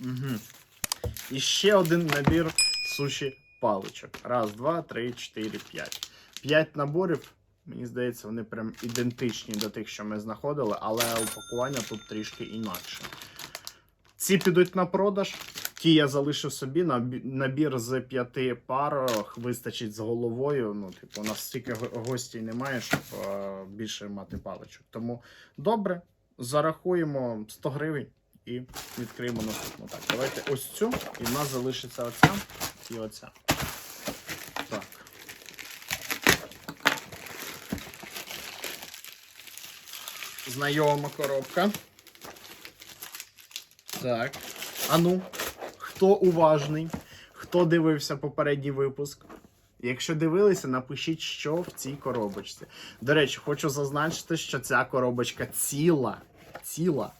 Угу. І ще один набір суші паличок. Раз, два, три, чотири, п'ять. П'ять наборів. Мені здається, вони прям ідентичні до тих, що ми знаходили, але упакування тут трішки інакше. Ці підуть на продаж. Ті я залишив собі. Набір з п'яти пар вистачить з головою. Ну, типу, у нас стільки гостей немає, щоб е, більше мати паличок. Тому добре, зарахуємо 100 гривень і відкриємо наступну. Так, давайте ось цю. І в нас залишиться оця і оця. Так. Знайома коробка. Так. А ну, хто уважний, хто дивився попередній випуск? Якщо дивилися, напишіть, що в цій коробочці. До речі, хочу зазначити, що ця коробочка ціла. Ціла.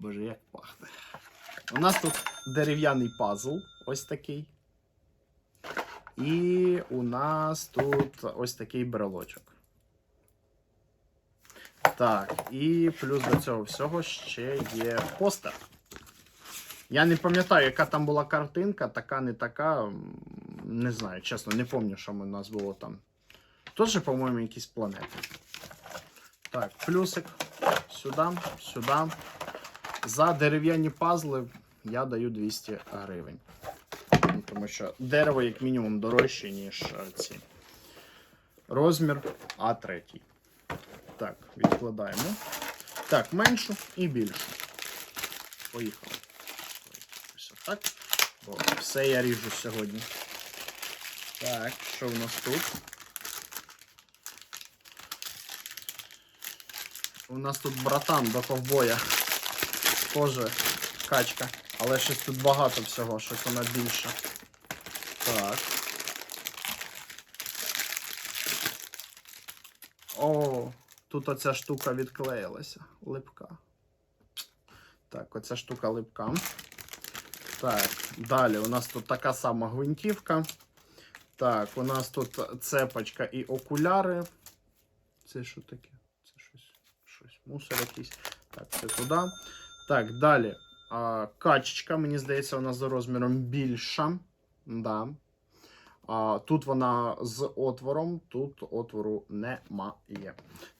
Боже, як пахне. У нас тут дерев'яний пазл, ось такий. І у нас тут ось такий брелочок. Так, і плюс до цього всього ще є постер. Я не пам'ятаю, яка там була картинка, така, не така. Не знаю, чесно, не пам'ятаю, що у нас було там. Теж, по-моєму, якісь планети. Так, плюсик. Сюди, сюди. За дерев'яні пазли я даю 200 гривень. Ну, Тому що дерево, як мінімум, дорожче, ніж е, ці. Розмір А3. Так, відкладаємо. Так, меншу і більшу. Поїхали. Ось так. Бо все я ріжу сьогодні. Так, що в нас тут? У нас тут братан до ковбоя. Тоже качка. Але щось тут багато всього, щось вона більша. Так. О, тут оця штука відклеїлася. Липка. Так, оця штука липка. Так, далі у нас тут така сама гвинтівка. Так, у нас тут цепочка і окуляри. Це що таке? Це щось, щось, мусор якийсь. Так, це туди. Так, далі. А, качечка, мені здається, вона за розміром більша. Да. А, тут вона з отвором, тут отвору немає.